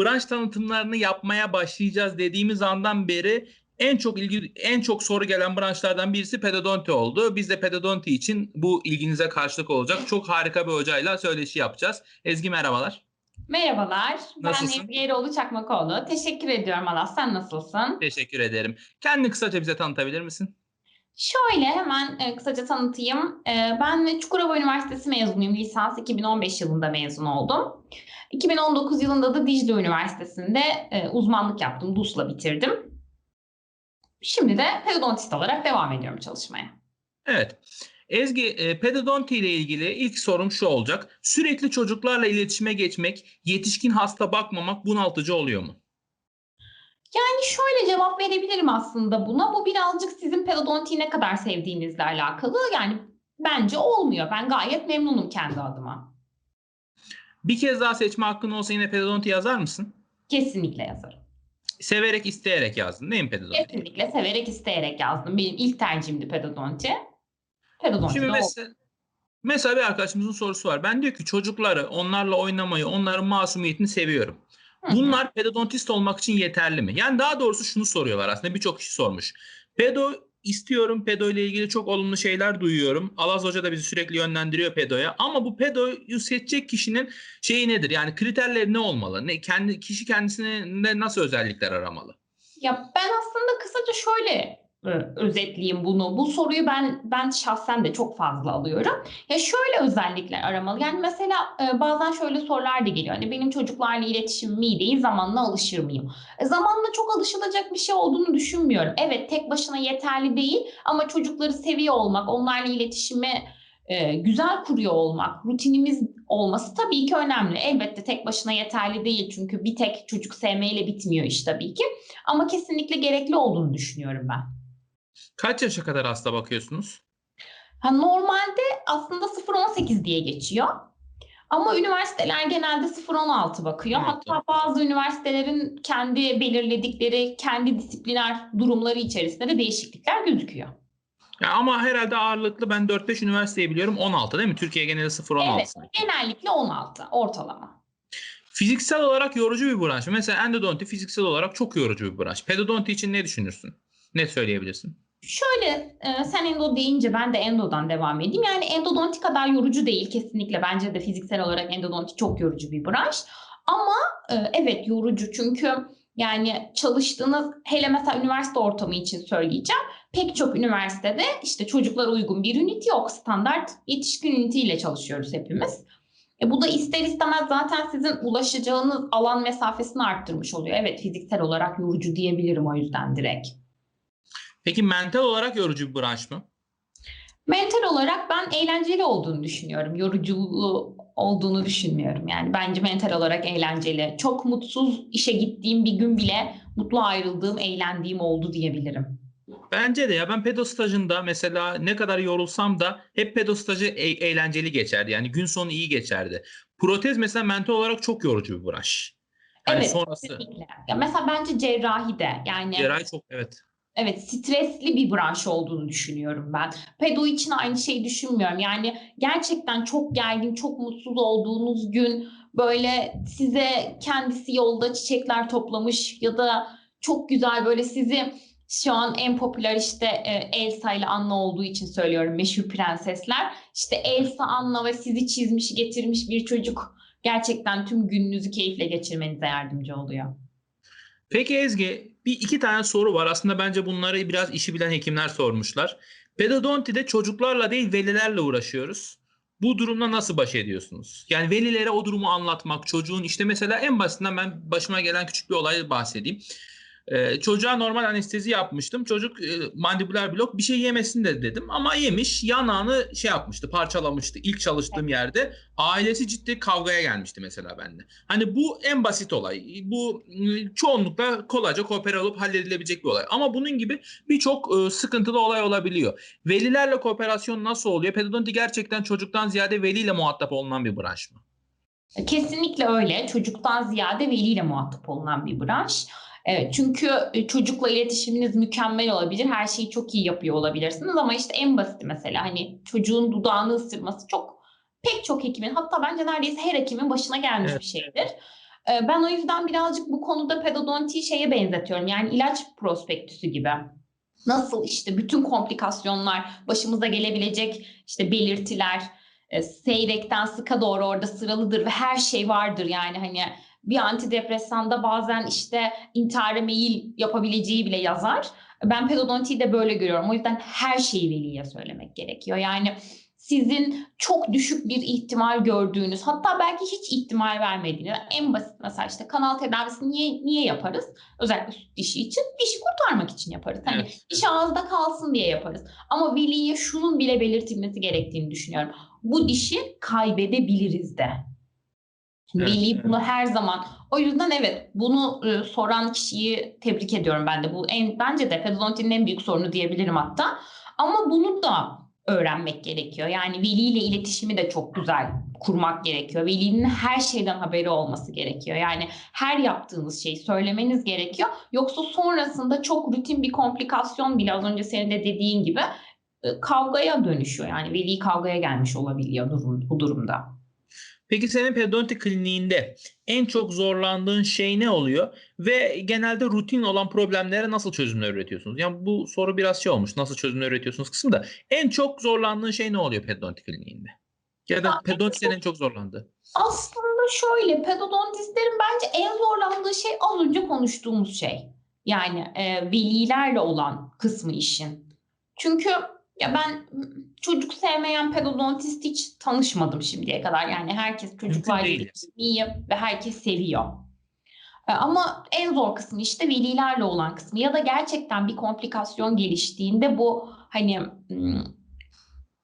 branş tanıtımlarını yapmaya başlayacağız dediğimiz andan beri en çok ilgi en çok soru gelen branşlardan birisi pedodonti oldu. Biz de pedodonti için bu ilginize karşılık olacak çok harika bir hocayla söyleşi yapacağız. Ezgi merhabalar. Merhabalar. Nasılsın? Ben Ezgi Eroğlu Çakmakoğlu. Teşekkür ediyorum Alas. Sen nasılsın? Teşekkür ederim. Kendini kısaca bize tanıtabilir misin? Şöyle hemen e, kısaca tanıtayım. E, ben Çukurova Üniversitesi mezunuyum. Lisans 2015 yılında mezun oldum. 2019 yılında da Dicle Üniversitesi'nde e, uzmanlık yaptım. DUS'la bitirdim. Şimdi de pedodontist olarak devam ediyorum çalışmaya. Evet. Ezgi, e, pedodonti ile ilgili ilk sorum şu olacak. Sürekli çocuklarla iletişime geçmek, yetişkin hasta bakmamak bunaltıcı oluyor mu? Yani şöyle cevap verebilirim aslında buna. Bu birazcık sizin pedodontiyi ne kadar sevdiğinizle alakalı. Yani bence olmuyor. Ben gayet memnunum kendi adıma. Bir kez daha seçme hakkın olsa yine pedodonti yazar mısın? Kesinlikle yazarım. Severek, isteyerek yazdın değil mi pedodonti? Kesinlikle severek isteyerek yazdım. Benim ilk tercihimdi pedodonti. Pedodonti Şimdi oldu. mesela, mesela bir arkadaşımızın sorusu var. Ben diyor ki çocukları, onlarla oynamayı, onların masumiyetini seviyorum. Bunlar pedodontist olmak için yeterli mi? Yani daha doğrusu şunu soruyorlar aslında birçok kişi sormuş. Pedo istiyorum, pedo ile ilgili çok olumlu şeyler duyuyorum. Alaz Hoca da bizi sürekli yönlendiriyor pedoya. Ama bu pedoyu seçecek kişinin şeyi nedir? Yani kriterleri ne olmalı? Ne kendi kişi kendisine nasıl özellikler aramalı? Ya ben aslında kısaca şöyle özetleyeyim bunu. Bu soruyu ben ben şahsen de çok fazla alıyorum. Ya şöyle özellikler aramalı. Yani mesela e, bazen şöyle sorular da geliyor. Hani benim çocuklarla iletişimim iyi değil, zamanla alışır mıyım? E, zamanla çok alışılacak bir şey olduğunu düşünmüyorum. Evet, tek başına yeterli değil ama çocukları seviyor olmak, onlarla iletişimi e, güzel kuruyor olmak, rutinimiz olması tabii ki önemli. Elbette tek başına yeterli değil çünkü bir tek çocuk sevmeyle bitmiyor iş tabii ki. Ama kesinlikle gerekli olduğunu düşünüyorum ben. Kaç yaşa kadar hasta bakıyorsunuz? Ha, normalde aslında 0-18 diye geçiyor. Ama üniversiteler genelde 0-16 bakıyor. Evet. Hatta bazı üniversitelerin kendi belirledikleri, kendi disipliner durumları içerisinde de değişiklikler gözüküyor. Ya ama herhalde ağırlıklı ben 4-5 üniversiteyi biliyorum 16 değil mi? Türkiye geneli 0-16. Evet, genellikle 16 ortalama. Fiziksel olarak yorucu bir branş. Mesela endodonti fiziksel olarak çok yorucu bir branş. Pedodonti için ne düşünürsün? Ne söyleyebilirsin? Şöyle e, sen endo deyince ben de endodan devam edeyim. Yani endodonti kadar yorucu değil kesinlikle. Bence de fiziksel olarak endodonti çok yorucu bir branş. Ama e, evet yorucu çünkü yani çalıştığınız hele mesela üniversite ortamı için söyleyeceğim. Pek çok üniversitede işte çocuklara uygun bir ünite yok. Standart yetişkin ünite ile çalışıyoruz hepimiz. E bu da ister istemez zaten sizin ulaşacağınız alan mesafesini arttırmış oluyor. Evet fiziksel olarak yorucu diyebilirim o yüzden direkt. Peki mental olarak yorucu bir branş mı? Mental olarak ben eğlenceli olduğunu düşünüyorum. Yoruculuğu olduğunu düşünmüyorum. Yani bence mental olarak eğlenceli. Çok mutsuz işe gittiğim bir gün bile mutlu ayrıldığım, eğlendiğim oldu diyebilirim. Bence de ya ben pedo stajında mesela ne kadar yorulsam da hep pedo stajı e- eğlenceli geçerdi. Yani gün sonu iyi geçerdi. Protez mesela mental olarak çok yorucu bir branş. Yani evet, sonrası kesinlikle. Ya mesela bence cerrahi de yani cerrahi çok evet. Evet stresli bir branş olduğunu düşünüyorum ben. Pedo için aynı şeyi düşünmüyorum. Yani gerçekten çok gergin, çok mutsuz olduğunuz gün böyle size kendisi yolda çiçekler toplamış ya da çok güzel böyle sizi şu an en popüler işte e, Elsa ile Anna olduğu için söylüyorum meşhur prensesler. İşte Elsa, Anna ve sizi çizmiş, getirmiş bir çocuk gerçekten tüm gününüzü keyifle geçirmenize yardımcı oluyor. Peki Ezgi bir iki tane soru var. Aslında bence bunları biraz işi bilen hekimler sormuşlar. Pedodonti'de çocuklarla değil velilerle uğraşıyoruz. Bu durumla nasıl baş ediyorsunuz? Yani velilere o durumu anlatmak, çocuğun işte mesela en basitinden ben başıma gelen küçük bir olay bahsedeyim. Ee, çocuğa normal anestezi yapmıştım. Çocuk e, mandibüler blok bir şey yemesin de dedim ama yemiş. Yanağını şey yapmıştı, parçalamıştı ilk çalıştığım yerde. Ailesi ciddi kavgaya gelmişti mesela bende. Hani bu en basit olay. Bu e, çoğunlukla kolayca koopere olup halledilebilecek bir olay. Ama bunun gibi birçok e, sıkıntılı olay olabiliyor. Velilerle kooperasyon nasıl oluyor? Pedodonti gerçekten çocuktan ziyade veliyle muhatap olunan bir branş mı? Kesinlikle öyle. Çocuktan ziyade veliyle muhatap olunan bir branş. Evet, çünkü e, çocukla iletişiminiz mükemmel olabilir. Her şeyi çok iyi yapıyor olabilirsiniz ama işte en basiti mesela hani çocuğun dudağını ısırması çok pek çok hekimin hatta bence neredeyse her hekimin başına gelmiş Evet. bir şeydir. E, ben o yüzden birazcık bu konuda pedodontiyi şeye benzetiyorum. Yani ilaç prospektüsü gibi. Nasıl işte bütün komplikasyonlar, başımıza gelebilecek işte belirtiler, e, seyrekten sıka doğru orada sıralıdır ve her şey vardır yani hani bir antidepresanda bazen işte intihara meyil yapabileceği bile yazar. Ben pedodontiyi de böyle görüyorum. O yüzden her şeyi veliye söylemek gerekiyor. Yani sizin çok düşük bir ihtimal gördüğünüz hatta belki hiç ihtimal vermediğiniz en basit mesela işte kanal tedavisi niye niye yaparız? Özellikle süt dişi için dişi kurtarmak için yaparız. Hani Evet. diş ağızda kalsın diye yaparız. Ama veliye şunun bile belirtilmesi gerektiğini düşünüyorum. Bu dişi kaybedebiliriz de. Evet, Veli evet. bunu her zaman. O yüzden evet bunu e, soran kişiyi tebrik ediyorum ben de. Bu en bence de pedodontinin en büyük sorunu diyebilirim hatta. Ama bunu da öğrenmek gerekiyor. Yani veliyle iletişimi de çok güzel kurmak gerekiyor. Velinin her şeyden haberi olması gerekiyor. Yani her yaptığınız şeyi söylemeniz gerekiyor. Yoksa sonrasında çok rutin bir komplikasyon bile az önce senin de dediğin gibi kavgaya dönüşüyor. Yani veli kavgaya gelmiş olabiliyor durum, bu durumda. Peki senin pedodonti kliniğinde en çok zorlandığın şey ne oluyor? Ve genelde rutin olan problemlere nasıl çözümler üretiyorsunuz? Yani bu soru biraz şey olmuş. Nasıl çözümler üretiyorsunuz kısmı da. En çok zorlandığın şey ne oluyor pedodonti kliniğinde? Ya da Ya en çok zorlandığı. Aslında şöyle pedodontistlerin bence en zorlandığı şey az önce konuştuğumuz şey. Yani e, velilerle olan kısmı işin. Çünkü ya ben çocuk sevmeyen pedodontist hiç tanışmadım şimdiye kadar. Yani herkes iletişim iyi ve herkes seviyor. E, Ama en zor kısmı işte velilerle olan kısmı ya da gerçekten bir komplikasyon geliştiğinde bu hani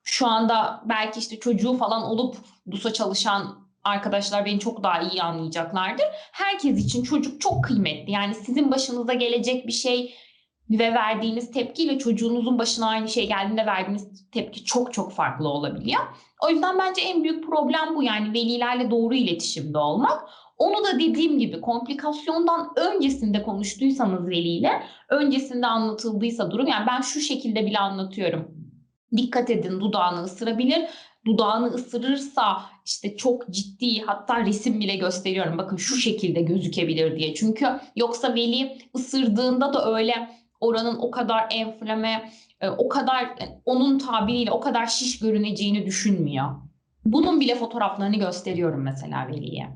şu anda belki işte çocuğu falan olup DUS'a çalışan arkadaşlar beni çok daha iyi anlayacaklardır. Herkes için çocuk çok kıymetli. Yani sizin başınıza gelecek bir şey ve verdiğiniz tepkiyle çocuğunuzun başına aynı şey geldiğinde verdiğiniz tepki çok çok farklı olabiliyor. O yüzden bence en büyük problem bu yani velilerle doğru iletişimde olmak. Onu da dediğim gibi komplikasyondan öncesinde konuştuysanız veliyle, öncesinde anlatıldıysa durum yani ben şu şekilde bile anlatıyorum. Dikkat edin dudağını ısırabilir. Dudağını ısırırsa işte çok ciddi hatta resim bile gösteriyorum. Bakın şu şekilde gözükebilir diye. Çünkü yoksa veli ısırdığında da öyle oranın o kadar enflame, e, o kadar e, onun tabiriyle o kadar şiş görüneceğini düşünmüyor. Bunun bile fotoğraflarını gösteriyorum mesela veliye.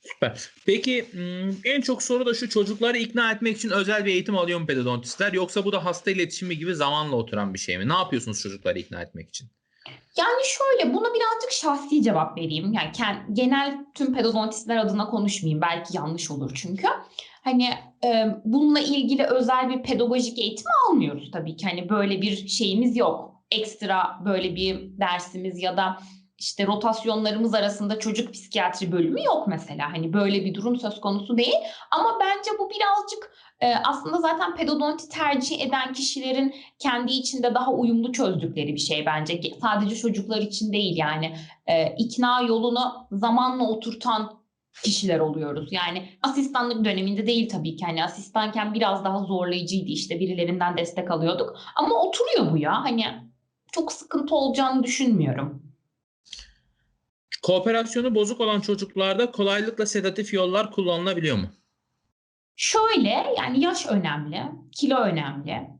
Süper. Peki m, en çok soru da şu çocukları ikna etmek için özel bir eğitim alıyor mu pedodontistler yoksa bu da hasta iletişimi gibi zamanla oturan bir şey mi? Ne yapıyorsunuz çocukları ikna etmek için? Yani şöyle buna birazcık şahsi cevap vereyim. Yani genel tüm pedodontistler adına konuşmayayım. Belki yanlış olur çünkü. Hani bununla ilgili özel bir pedagojik eğitim almıyoruz tabii ki. Hani böyle bir şeyimiz yok. Ekstra böyle bir dersimiz ya da işte rotasyonlarımız arasında çocuk psikiyatri bölümü yok mesela. Hani böyle bir durum söz konusu değil. Ama bence bu birazcık e, aslında zaten pedodonti tercih eden kişilerin kendi içinde daha uyumlu çözdükleri bir şey bence. Sadece çocuklar için değil yani e, ikna yolunu zamanla oturtan kişiler oluyoruz. Yani asistanlık döneminde değil tabii ki. Hani asistanken biraz daha zorlayıcıydı işte birilerinden destek alıyorduk. Ama oturuyor bu ya. Hani çok sıkıntı olacağını düşünmüyorum. Kooperasyonu bozuk olan çocuklarda kolaylıkla sedatif yollar kullanılabiliyor mu? Şöyle yani yaş önemli, kilo önemli.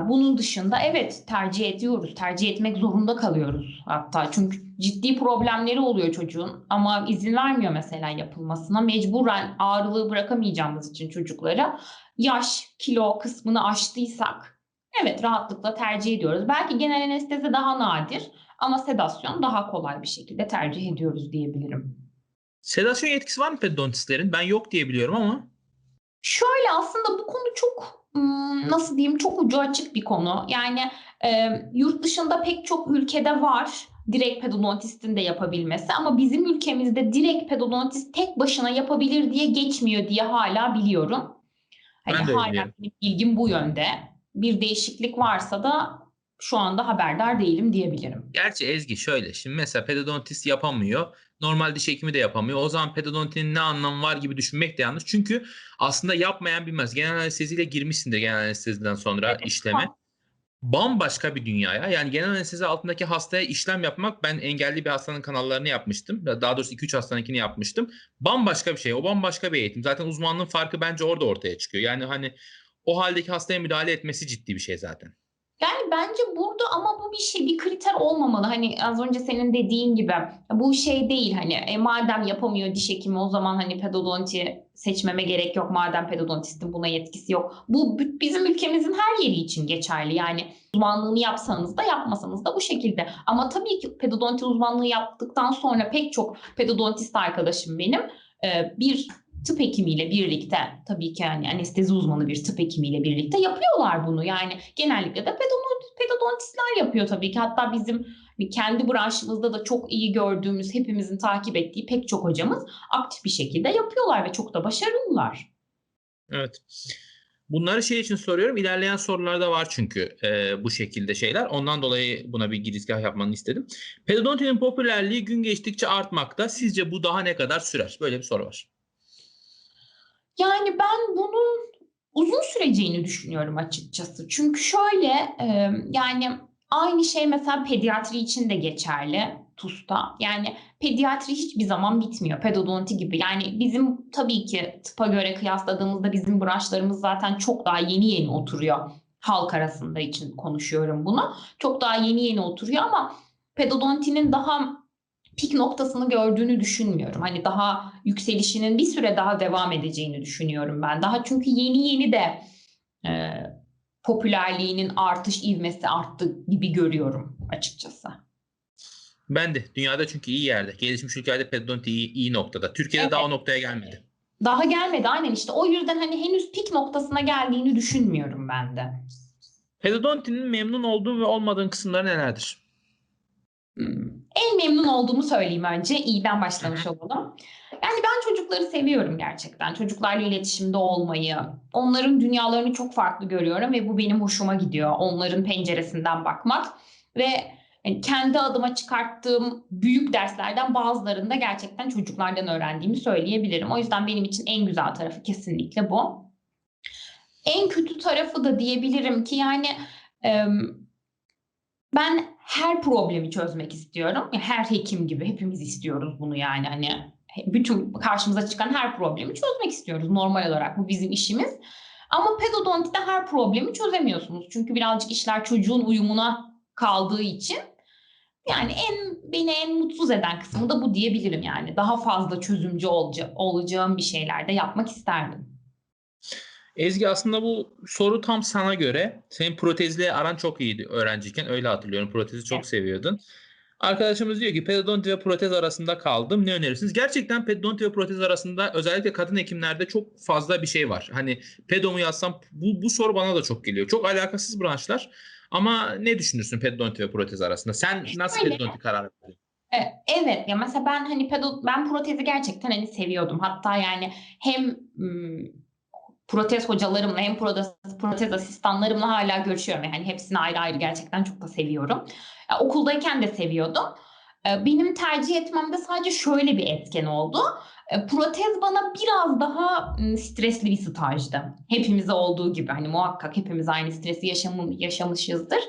Bunun dışında evet tercih ediyoruz, tercih etmek zorunda kalıyoruz hatta. Çünkü ciddi problemleri oluyor çocuğun ama izin vermiyor mesela yapılmasına. Mecburen ağırlığı bırakamayacağımız için çocuklara yaş, kilo kısmını aştıysak evet rahatlıkla tercih ediyoruz. Belki genel anestezi daha nadir ama sedasyon daha kolay bir şekilde tercih ediyoruz diyebilirim. Sedasyon yetkisi var mı pedodontistlerin? Ben yok diye biliyorum ama. Şöyle aslında bu konu çok nasıl diyeyim çok ucu açık bir konu. Yani e, yurt dışında pek çok ülkede var direkt pedodontistin de yapabilmesi ama bizim ülkemizde direkt pedodontist tek başına yapabilir diye geçmiyor diye hala biliyorum. Hani Ben de hala biliyorum. benim bilgim bu yönde. Bir değişiklik varsa da şu anda haberdar değilim diyebilirim. Gerçi Ezgi şöyle. Şimdi mesela pedodontist yapamıyor. Normal diş hekimi de yapamıyor. O zaman pedodontinin ne anlamı var gibi düşünmek de yanlış. Çünkü aslında yapmayan bilmez. Genel anesteziyle girmişsindir genel anesteziden sonra işleme. bambaşka bir dünyaya. Yani genel anestezi altındaki hastaya işlem yapmak ben engelli bir hastanın kanallarını yapmıştım. Daha doğrusu 2-3 hastanınkini yapmıştım. Bambaşka bir şey. O bambaşka bir eğitim. Zaten uzmanlığın farkı bence orada ortaya çıkıyor. Yani hani o haldeki hastaya müdahale etmesi ciddi bir şey zaten. Yani bence burada ama bu bir şey bir kriter olmamalı. Hani az önce senin dediğin gibi bu şey değil hani e, madem yapamıyor diş hekimi o zaman hani pedodonti seçmeme gerek yok madem pedodontistin buna yetkisi yok. Bu bizim ülkemizin her yeri için geçerli. Yani uzmanlığını yapsanız da yapmasanız da bu şekilde. Ama tabii ki pedodonti uzmanlığı yaptıktan sonra pek çok pedodontist arkadaşım benim e, bir tıp hekimiyle birlikte tabii ki yani anestezi uzmanı bir tıp hekimiyle birlikte yapıyorlar bunu. Yani genellikle de pedodont, pedodontistler yapıyor tabii ki. Hatta bizim kendi branşımızda da çok iyi gördüğümüz, hepimizin takip ettiği pek çok hocamız aktif bir şekilde yapıyorlar ve çok da başarılılar. Evet. Bunları şey için soruyorum. İlerleyen sorularda var çünkü e, bu şekilde şeyler. Ondan dolayı buna bir girizgah yapmanı istedim. Pedodontinin popülerliği gün geçtikçe artmakta. Sizce bu daha ne kadar sürer? Böyle bir soru var. Yani ben bunun uzun süreceğini düşünüyorum açıkçası. Çünkü şöyle e, yani aynı şey mesela pediatri için de geçerli TUS'ta. Yani pediatri hiçbir zaman bitmiyor. Pedodonti gibi. Yani bizim tabii ki tıpa göre kıyasladığımızda bizim branşlarımız zaten çok daha yeni yeni oturuyor. Halk arasında için konuşuyorum bunu. Çok daha yeni yeni oturuyor ama pedodontinin daha pik noktasını gördüğünü düşünmüyorum. Hani daha yükselişinin bir süre daha devam edeceğini düşünüyorum ben. Daha çünkü yeni yeni de e, popülerliğinin artış ivmesi arttı gibi görüyorum açıkçası. Ben de. Dünyada çünkü iyi yerde. Gelişmiş ülkelerde pedodonti iyi, iyi noktada. Türkiye'de Evet. daha o noktaya gelmedi. Daha gelmedi aynen işte o yüzden hani henüz pik noktasına geldiğini düşünmüyorum ben de. Pedodontinin memnun olduğun ve olmadığın kısımları nelerdir? Hmm. En memnun olduğumu söyleyeyim önce. İyiden başlamış olalım. Yani ben çocukları seviyorum gerçekten. Çocuklarla iletişimde olmayı, onların dünyalarını çok farklı görüyorum ve bu benim hoşuma gidiyor. Onların penceresinden bakmak ve yani kendi adıma çıkarttığım büyük derslerden bazılarını da gerçekten çocuklardan öğrendiğimi söyleyebilirim. O yüzden benim için en güzel tarafı kesinlikle bu. En kötü tarafı da diyebilirim ki yani ben her problemi çözmek istiyorum. Her hekim gibi hepimiz istiyoruz bunu yani hani bütün karşımıza çıkan her problemi çözmek istiyoruz normal olarak bu bizim işimiz. Ama pedodontide her problemi çözemiyorsunuz. Çünkü birazcık işler çocuğun uyumuna kaldığı için yani en beni en mutsuz eden kısmı da bu diyebilirim yani. Daha fazla çözümcü olca, olacağım bir şeyler de yapmak isterdim. Ezgi aslında bu soru tam sana göre. Senin protezle aran çok iyiydi öğrenciyken. Öyle hatırlıyorum. Protezi çok Evet. seviyordun. Arkadaşımız diyor ki pedodonti ve protez arasında kaldım. Ne önerirsiniz? Gerçekten pedodonti ve protez arasında özellikle kadın hekimlerde çok fazla bir şey var. Hani pedo mu yazsam bu, bu soru bana da çok geliyor. Çok alakasız branşlar. Ama ne düşünürsün pedodonti ve protez arasında? Sen nasıl pedodonti kararı verdin? E, Evet ya mesela ben hani pedo ben protezi gerçekten hani seviyordum. Hatta yani hem protez hocalarımla hem protez, protez asistanlarımla hala görüşüyorum. Yani hepsini ayrı ayrı gerçekten çok da seviyorum. Ya, okuldayken de seviyordum. E, Benim tercih etmemde sadece şöyle bir etken oldu. E, Protez bana biraz daha stresli bir stajdı. Hepimize olduğu gibi hani muhakkak hepimiz aynı stresi yaşamı, yaşamışızdır.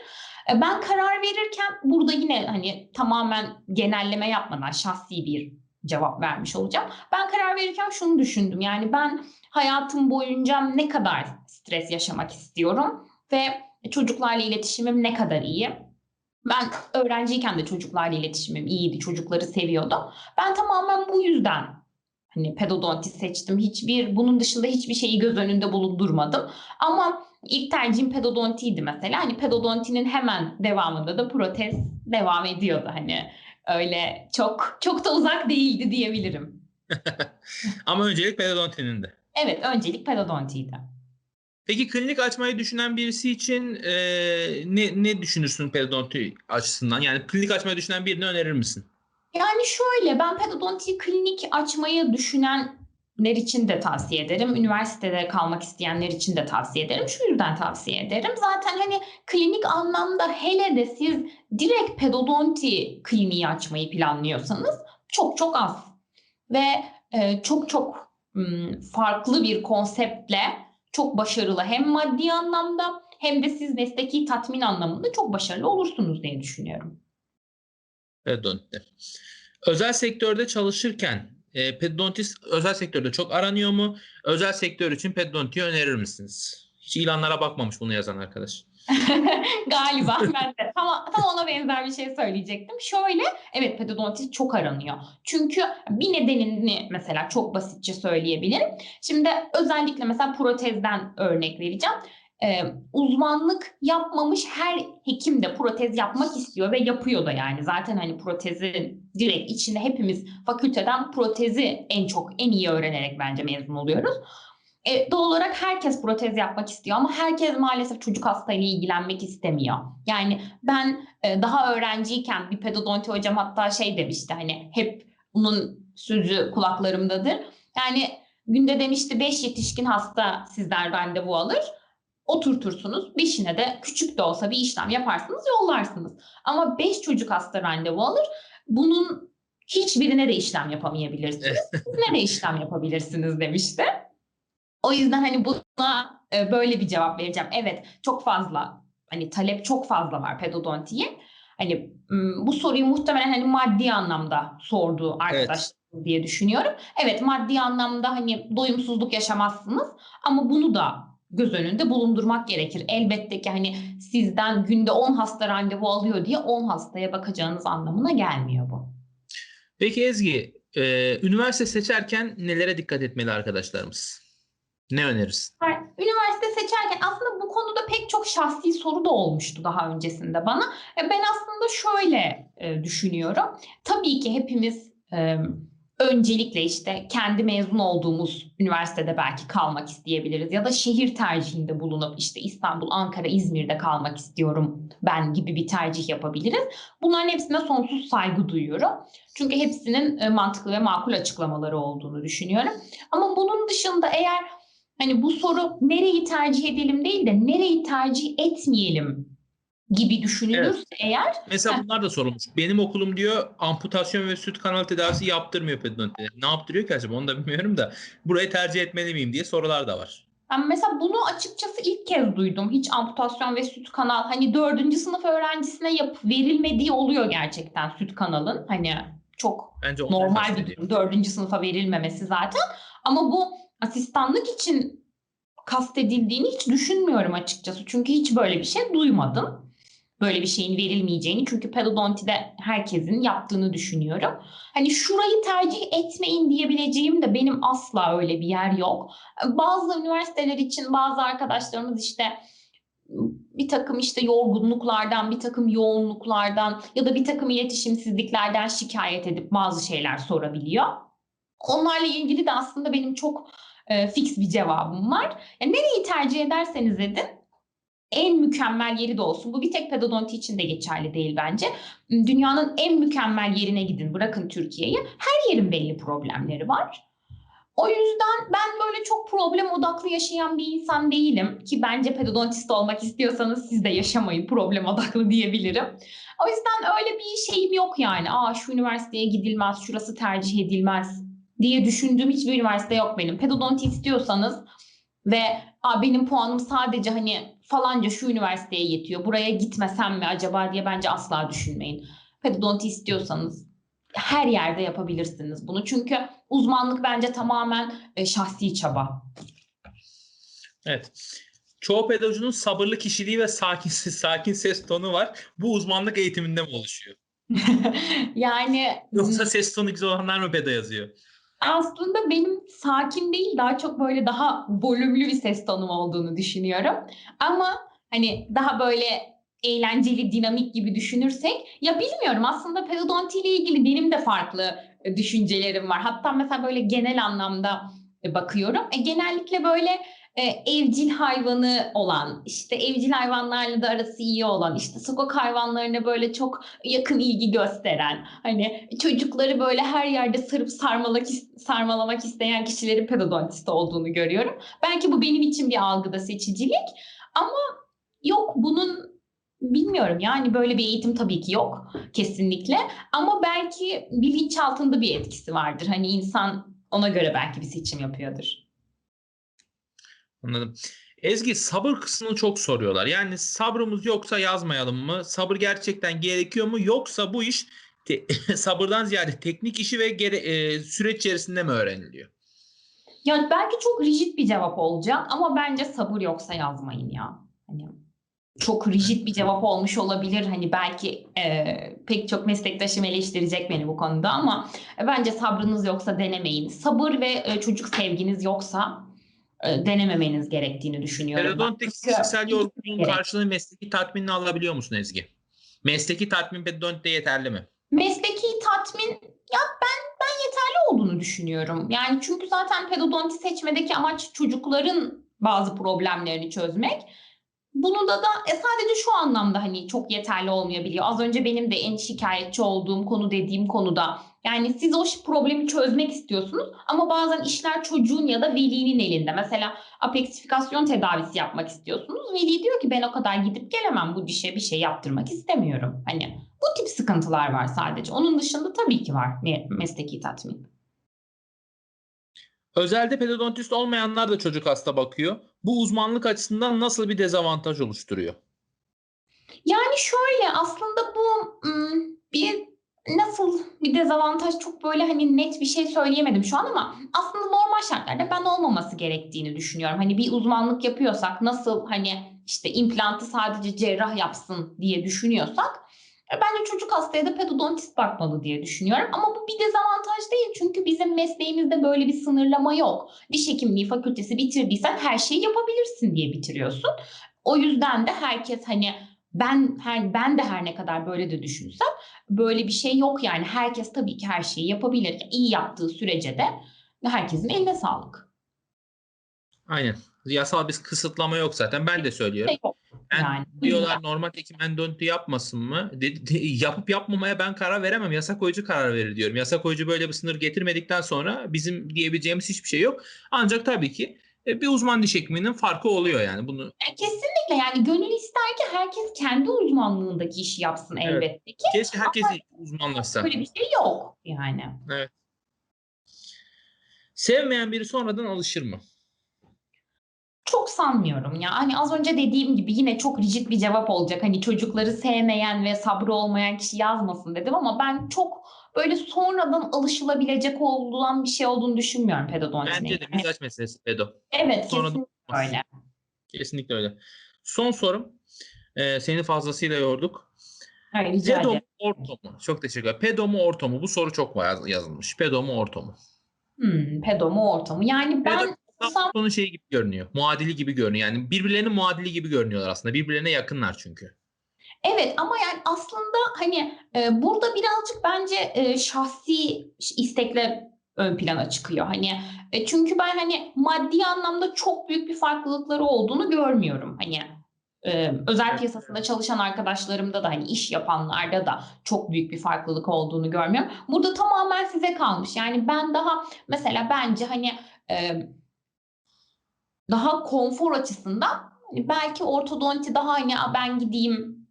E, Ben karar verirken burada yine hani tamamen genelleme yapmadan şahsi bir cevap vermiş olacağım. Ben karar verirken şunu düşündüm. Yani ben hayatım boyunca ne kadar stres yaşamak istiyorum ve çocuklarla iletişimim ne kadar iyi. Ben öğrenciyken de çocuklarla iletişimim iyiydi. Çocukları seviyordum. Ben tamamen bu yüzden hani pedodonti seçtim. Hiçbir bunun dışında hiçbir şeyi göz önünde bulundurmadım. Ama ilk tercihim pedodontiydi mesela. Hani pedodontinin hemen devamında da protez devam ediyordu hani. Öyle çok çok da uzak değildi diyebilirim. Ama öncelik pedodontinin de. Evet, öncelik pedodontiydi. Peki klinik açmayı düşünen birisi için e, ne, ne düşünürsün pedodonti açısından? Yani klinik açmayı düşünen birine önerir misin? Yani şöyle ben pedodonti klinik açmayı düşünenler için de tavsiye ederim. Üniversitede kalmak isteyenler için de tavsiye ederim. Şu yüzden tavsiye ederim. Zaten hani klinik anlamda hele de siz direkt pedodonti kliniği açmayı planlıyorsanız çok çok az. Ve e, çok çok m, farklı bir konseptle çok başarılı hem maddi anlamda hem de siz mesleki tatmin anlamında çok başarılı olursunuz diye düşünüyorum. Pedodontti. Özel sektörde çalışırken e, pedodontist özel sektörde çok aranıyor mu? Özel sektör için pedodontiyi önerir misiniz? Hiç ilanlara bakmamış bunu yazan arkadaş. Galiba ben de tam, tam ona benzer bir şey söyleyecektim. Şöyle evet pedodontist çok aranıyor. Çünkü bir nedenini mesela çok basitçe söyleyebilirim. Şimdi özellikle mesela protezden örnek vereceğim. Ee, uzmanlık yapmamış her hekim de protez yapmak istiyor ve yapıyor da yani. Zaten hani protezin direkt içinde hepimiz fakülteden protezi en çok en iyi öğrenerek bence mezun oluyoruz. E, doğal olarak herkes protez yapmak istiyor ama herkes maalesef çocuk hastayla ilgilenmek istemiyor. Yani ben e, daha öğrenciyken bir pedodonti hocam hatta şey demişti hani hep bunun sözü kulaklarımdadır. Yani günde demişti 5 yetişkin hasta sizden randevu alır. Oturtursunuz. Beşine de küçük de olsa bir işlem yaparsınız yollarsınız. Ama 5 çocuk hasta randevu alır. Bunun hiçbirine de işlem yapamayabilirsiniz. Sizine de işlem yapabilirsiniz demişti. O yüzden hani buna e, böyle bir cevap vereceğim. Evet çok fazla hani talep çok fazla var pedodontiye. Hani bu soruyu muhtemelen hani maddi anlamda sordu arkadaşlar evet. diye düşünüyorum. Evet maddi anlamda hani doyumsuzluk yaşamazsınız ama bunu da göz önünde bulundurmak gerekir. Elbette ki hani sizden günde 10 hasta randevu alıyor diye 10 hastaya bakacağınız anlamına gelmiyor bu. Peki Ezgi, e, üniversite seçerken nelere dikkat etmeli arkadaşlarımız? Ne önerirsin? Üniversite seçerken aslında bu konuda pek çok şahsi soru da olmuştu daha öncesinde bana. E, ben aslında şöyle e, düşünüyorum. Tabii ki hepimiz e, öncelikle işte kendi mezun olduğumuz üniversitede belki kalmak isteyebiliriz ya da şehir tercihinde bulunup işte İstanbul, Ankara, İzmir'de kalmak istiyorum ben gibi bir tercih yapabiliriz. Bunların hepsine sonsuz saygı duyuyorum. Çünkü hepsinin mantıklı ve makul açıklamaları olduğunu düşünüyorum. Ama bunun dışında eğer Hani bu soru nereyi tercih edelim değil de nereyi tercih etmeyelim gibi düşünülürse evet. eğer. Mesela bunlar da sorulmuş. Benim okulum diyor amputasyon ve süt kanal tedavisi yaptırmıyor pedodontiler. Ne yaptırıyor ki acaba onu da bilmiyorum da. Burayı tercih etmeli miyim diye sorular da var. Ben mesela bunu açıkçası ilk kez duydum. Hiç amputasyon ve süt kanal hani dördüncü sınıf öğrencisine yap verilmediği oluyor gerçekten süt kanalın. Hani çok Bence normal bir durum. Dördüncü sınıfa verilmemesi zaten. Ama bu asistanlık için kastedildiğini hiç düşünmüyorum açıkçası. Çünkü hiç böyle bir şey duymadım. Böyle bir şeyin verilmeyeceğini. Çünkü pedodontide herkesin yaptığını düşünüyorum. Hani şurayı tercih etmeyin diyebileceğim de benim asla öyle bir yer yok. Bazı üniversiteler için bazı arkadaşlarımız işte bir takım işte yorgunluklardan, bir takım yoğunluklardan ya da bir takım iletişimsizliklerden şikayet edip bazı şeyler sorabiliyor. Onlarla ilgili de aslında benim çok e, fix bir cevabım var. Yani nereyi tercih ederseniz edin en mükemmel yeri de olsun. Bu bir tek pedodonti için de geçerli değil bence. Dünyanın en mükemmel yerine gidin. Bırakın Türkiye'yi. Her yerin belli problemleri var. O yüzden ben böyle çok problem odaklı yaşayan bir insan değilim. Ki bence pedodontist olmak istiyorsanız siz de yaşamayın problem odaklı diyebilirim. O yüzden öyle bir şeyim yok yani. Aa şu üniversiteye gidilmez, şurası tercih edilmez diye düşündüğüm hiçbir üniversite yok benim. Pedodonti istiyorsanız ve Aa, benim puanım sadece hani falanca şu üniversiteye yetiyor. Buraya gitmesem mi acaba diye bence asla düşünmeyin. Pedodonti istiyorsanız her yerde yapabilirsiniz bunu. Çünkü uzmanlık bence tamamen e, şahsi çaba. Evet. Çoğu pedagojunun sabırlı kişiliği ve sakin sakin ses tonu var. Bu uzmanlık eğitiminde mi oluşuyor? yani yoksa ses tonu güzel olanlar mı pedo yazıyor? Aslında benim sakin değil daha çok böyle daha volümlü bir ses tonum olduğunu düşünüyorum. Ama hani daha böyle eğlenceli, dinamik gibi düşünürsek ya bilmiyorum aslında pedodonti ile ilgili benim de farklı e, düşüncelerim var. Hatta mesela böyle genel anlamda e, bakıyorum. E, genellikle böyle e, evcil hayvanı olan, işte evcil hayvanlarla da arası iyi olan, işte sokak hayvanlarına böyle çok yakın ilgi gösteren, hani çocukları böyle her yerde sarıp sarmalak, sarmalamak isteyen kişilerin pedodontist olduğunu görüyorum. Belki bu benim için bir algıda seçicilik ama yok bunun bilmiyorum yani böyle bir eğitim tabii ki yok kesinlikle ama belki bilinç altında bir etkisi vardır. Hani insan ona göre belki bir seçim yapıyordur. Anladım. Ezgi sabır kısmını çok soruyorlar. Yani sabrımız yoksa yazmayalım mı? Sabır gerçekten gerekiyor mu? Yoksa bu iş te- sabırdan ziyade teknik işi ve gere- e, süreç içerisinde mi öğreniliyor? Ya belki çok rigid bir cevap olacak ama bence sabır yoksa yazmayın ya. Hani çok rigid bir cevap olmuş olabilir. Hani belki e, pek çok meslektaşım eleştirecek beni bu konuda ama e, bence sabrınız yoksa denemeyin. Sabır ve e, çocuk sevginiz yoksa denememeniz gerektiğini düşünüyorum. Periodontik fiziksel yorgunluğun Gerek. karşılığını mesleki tatminini alabiliyor musun Ezgi? Mesleki tatmin periodontikte yeterli mi? Mesleki tatmin ya ben ben yeterli olduğunu düşünüyorum. Yani çünkü zaten pedodonti seçmedeki amaç çocukların bazı problemlerini çözmek. Bunu da da e, sadece şu anlamda hani çok yeterli olmayabiliyor. Az önce benim de en şikayetçi olduğum konu dediğim konuda. Yani siz o problemi çözmek istiyorsunuz ama bazen işler çocuğun ya da velinin elinde. Mesela apeksifikasyon tedavisi yapmak istiyorsunuz. Veli diyor ki ben o kadar gidip gelemem bu dişe bir şey yaptırmak istemiyorum. Hani bu tip sıkıntılar var sadece. Onun dışında tabii ki var me- mesleki tatmin. Özelde pedodontist olmayanlar da çocuk hasta bakıyor. Bu uzmanlık açısından nasıl bir dezavantaj oluşturuyor? Yani şöyle aslında bu bir nasıl bir dezavantaj çok böyle hani net bir şey söyleyemedim şu an ama aslında normal şartlarda ben olmaması gerektiğini düşünüyorum. Hani bir uzmanlık yapıyorsak nasıl hani işte implantı sadece cerrah yapsın diye düşünüyorsak e, bence çocuk hastaya da pedodontist bakmalı diye düşünüyorum. Ama bu bir dezavantaj değil çünkü bizim mesleğimizde böyle bir sınırlama yok. Diş hekimliği fakültesi bitirdiysen her şeyi yapabilirsin diye bitiriyorsun. O yüzden de herkes hani ben her ben de her ne kadar böyle de düşünsem böyle bir şey yok yani herkes tabii ki her şeyi yapabilir. İyi yaptığı sürece de herkesin eline sağlık. Aynen. Yasal bir kısıtlama yok zaten. Ben de söylüyorum. Şey yok Ben yani. diyorlar normal hekim endodonti yapmasın mı? De- de- yapıp yapmamaya ben karar veremem. Yasa koyucu karar verir diyorum. Yasa koyucu böyle bir sınır getirmedikten sonra bizim diyebileceğimiz hiçbir şey yok. Ancak tabii ki e, bir uzman diş hekiminin farkı oluyor yani. Bunu E, Kesinlikle yani gönül ister ki herkes kendi uzmanlığındaki işi yapsın Evet. elbette ki. keşke herkes uzmanlaşsa. Böyle bir şey yok yani. Sevmeyen biri sonradan alışır mı? Çok sanmıyorum ya. Hani az önce dediğim gibi yine çok rigid bir cevap olacak. Hani çocukları sevmeyen ve sabrı olmayan kişi yazmasın dedim ama ben çok böyle sonradan alışılabilecek olan bir şey olduğunu düşünmüyorum pedodontinin. Bence de mizaç meselesi pedo. evet sonradan kesinlikle öyle. Kesinlikle öyle. Son sorum. Ee, seni fazlasıyla yorduk. Hayır, rica Pedo mu orto mu? Çok teşekkür ederim. Pedo mu orto mu? Bu soru çok yaz- yazılmış. Pedo mu orto mu? Hmm, pedo mu orta mı? Yani ben Pedo olsam Ortonun şeyi gibi görünüyor. Muadili gibi görünüyor. Yani birbirlerinin muadili gibi görünüyorlar aslında. Birbirlerine yakınlar çünkü. Evet ama yani aslında hani e, burada birazcık bence e, şahsi istekler ön plana çıkıyor. Hani e, çünkü ben hani maddi anlamda çok büyük bir farklılıkları olduğunu görmüyorum. Hani e, özel piyasasında çalışan arkadaşlarımda da hani iş yapanlarda da çok büyük bir farklılık olduğunu görmüyorum. Burada tamamen size kalmış. Yani ben daha mesela bence hani e, daha konfor açısından hani belki ortodonti daha hani "Aa, ben gideyim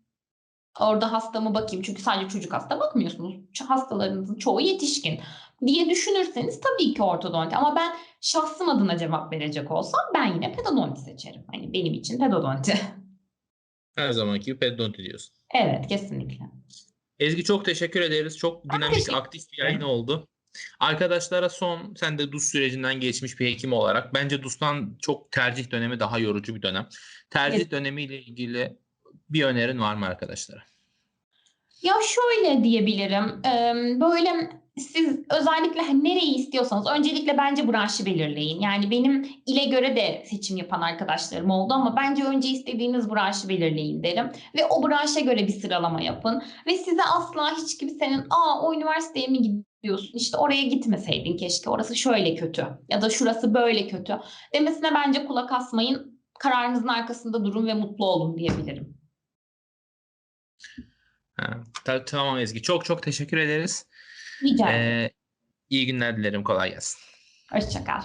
orada hastamı bakayım çünkü sadece çocuk hasta bakmıyorsunuz. Hastalarınızın çoğu yetişkin diye düşünürseniz tabii ki ortodonti ama ben şahsım adına cevap verecek olsam ben yine pedodonti seçerim. Hani benim için pedodonti. Her zamanki gibi pedodonti diyorsun. evet kesinlikle. Ezgi çok teşekkür ederiz. Çok Ben dinamik, aktif bir yayın oldu. Arkadaşlara son, sen de DUS sürecinden geçmiş bir hekim olarak bence DUS'tan çok tercih dönemi daha yorucu bir dönem. Tercih Evet. dönemiyle ilgili bir önerin var mı arkadaşlara? Ya şöyle diyebilirim. Böyle siz özellikle hani nereyi istiyorsanız öncelikle bence branşı belirleyin. Yani benim ile göre de seçim yapan arkadaşlarım oldu ama bence önce istediğiniz branşı belirleyin derim. Ve o branşa göre bir sıralama yapın. Ve size asla hiç kimsenin aa o üniversiteye mi gidiyorsun işte oraya gitmeseydin keşke orası şöyle kötü ya da şurası böyle kötü demesine bence kulak asmayın. Kararınızın arkasında durun ve mutlu olun diyebilirim. Ha, ta- tamam Ezgi. Çok çok teşekkür ederiz. Rica ederim. Ee, iyi günler dilerim. Kolay gelsin. Hoşça kal.